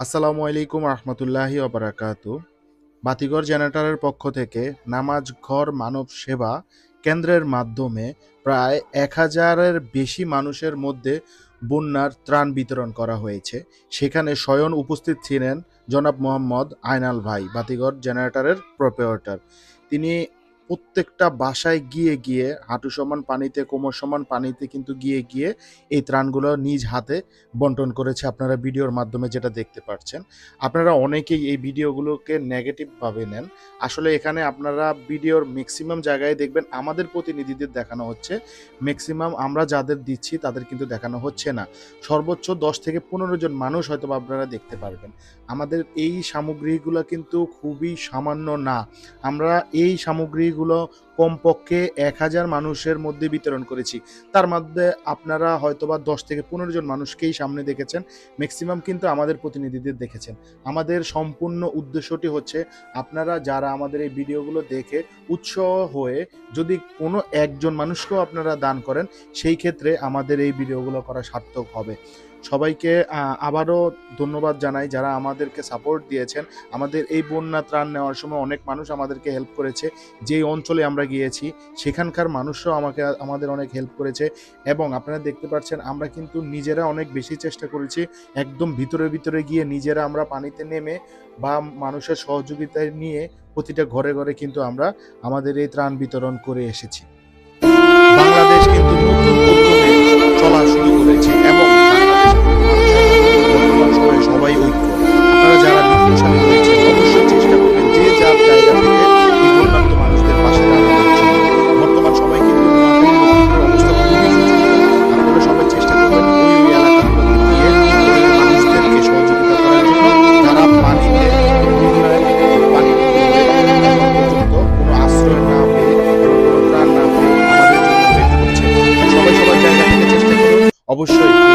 আসসালামু আলাইকুম রহমতুল্লাহি অবরাকাত বাতিঘর জেনারেটরের পক্ষ থেকে নামাজ ঘর মানব সেবা কেন্দ্রের মাধ্যমে প্রায় এক হাজারের বেশি মানুষের মধ্যে বন্যার ত্রাণ বিতরণ করা হয়েছে। সেখানে স্বয়ং উপস্থিত ছিলেন জনাব মোহাম্মদ আয়নাল ভাই, বাতিঘর জেনারেটরের প্রোপেটর তিনি প্রত্যেকটা বাসায় গিয়ে গিয়ে, হাঁটু সমান পানিতে, কোমর সমান পানিতে কিন্তু গিয়ে গিয়ে এই ত্রাণগুলো নিজ হাতে বন্টন করেছে আপনারা ভিডিওর মাধ্যমে যেটা দেখতে পাচ্ছেন আপনারা অনেকেই এই ভিডিওগুলোকে নেগেটিভভাবে নেন। আসলে এখানে আপনারা ভিডিওর ম্যাক্সিমাম জায়গায় দেখবেন আমাদের প্রতিনিধিদের দেখানো হচ্ছে। ম্যাক্সিমাম আমরা যাদের দিচ্ছি তাদের কিন্তু দেখানো হচ্ছে না। সর্বোচ্চ দশ থেকে পনেরো জন মানুষ হয়তো আপনারা দেখতে পারবেন। আমাদের এই সামগ্রীগুলো কিন্তু খুবই সামান্য না। আমরা এই সামগ্রীগুলো কমপক্ষে এক হাজার মানুষের মধ্যে বিতরণ করেছি। তার মধ্যে আপনারা হয়তোবা দশ থেকে পনেরো জন মানুষকেই সামনে দেখেছেন ম্যাক্সিমাম কিন্তু আমাদের প্রতিনিধিদের দেখেছেন। আমাদের সম্পূর্ণ উদ্দেশ্যটি হচ্ছে, আপনারা যারা আমাদের এই ভিডিওগুলো দেখে উৎসাহ হয়ে যদি কোনো একজন মানুষকেও আপনারা দান করেন, সেই ক্ষেত্রে আমাদের এই ভিডিওগুলো করা সার্থক হবে। সবাইকে আবারও ধন্যবাদ জানাই যারা আমাদেরকে সাপোর্ট দিয়েছেন। আমাদের এই বন্যা ত্রাণ নেওয়ার সময় অনেক মানুষ আমাদেরকে হেল্প করেছে। যেই অঞ্চলে আমরা গিয়েছি, সেখানকার মানুষও আমাকে, আমাদের অনেক হেল্প করেছে এবং আপনারা দেখতে পাচ্ছেন আমরা কিন্তু নিজেরা অনেক বেশি চেষ্টা করেছি একদম ভিতরে ভিতরে গিয়ে নিজেরা আমরা পানিতে নেমে বা মানুষের সহযোগিতায় নিয়ে প্রতিটা ঘরে ঘরে কিন্তু আমরা আমাদের এই ত্রাণ বিতরণ করে এসেছি। অবশ্যই।